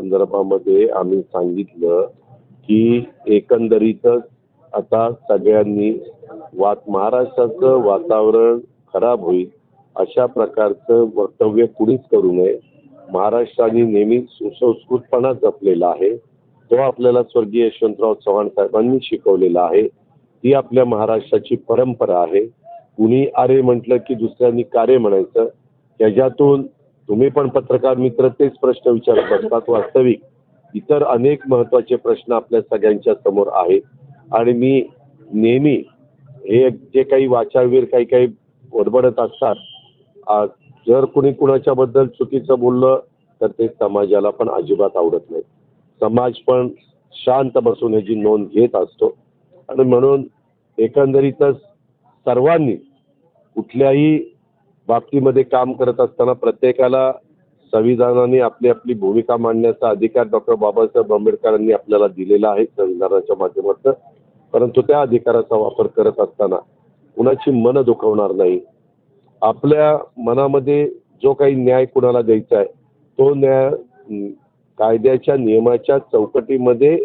संदर्भामध्ये आम्ही सांगितलं की एकंदरीतच आता सगळ्यांनी वात महाराष्ट्राचं वातावरण खराब होईल अशा प्रकारचं वक्तव्य कुणीच करू नये. महाराष्ट्राने नेहमी सुसंस्कृतपणा जपलेला आहे. तो आपल्याला स्वर्गीय यशवंतराव चव्हाण साहेबांनी शिकवलेला आहे. ती आपल्या महाराष्ट्राची परंपरा आहे. कुणी आरे म्हटलं की दुसऱ्यांनी कारे म्हणायचं. त्याच्यातून तुम्ही पण पत्रकार मित्र तेच प्रश्न विचारत असतात वास्तविक. इतर अनेक महत्त्वाचे प्रश्न आपल्या सगळ्यांच्या समोर आहेत. आणि मी नेहमी हे जे काही वाचावीर काही काही बडबडत असतात जर कुणी कुणाच्या बद्दल चुकीचं बोललं तर ते समाजाला पण अजिबात आवडत नाही समाज पण शांत बसून ह्याची नोंद घेत असतो. आणि म्हणून एकंदरीतच सर्वांनी कुठल्याही बाबतीमध्ये काम करत असताना प्रत्येकाला संविधानाने आपली आपली भूमिका मांडण्याचा अधिकार डॉक्टर बाबासाहेब आंबेडकरांनी आपल्याला दिलेला आहे संविधानाच्या माध्यमातून. परंतु त्या अधिकाराचा वापर करत असताना कुणाची मन दुखवणार नाही. आपल्या मनामध्ये जो काही न्याय कुणाला द्यायचा आहे तो न्याय कायद्याच्या नियमाच्या चौकटीमध्ये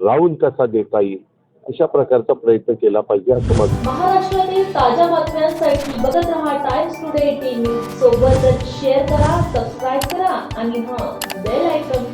राहून कसा देता येईल? अशा प्रकारचा प्रयत्न केला पाहिजे असं मत. महाराष्ट्रातील ताज्या बातम्यांसाठी बघत रहा टाइम्स टुडे टीव्ही सोबतच शेअर करा सबस्क्राईब करा आणि हा बेल आयकॉन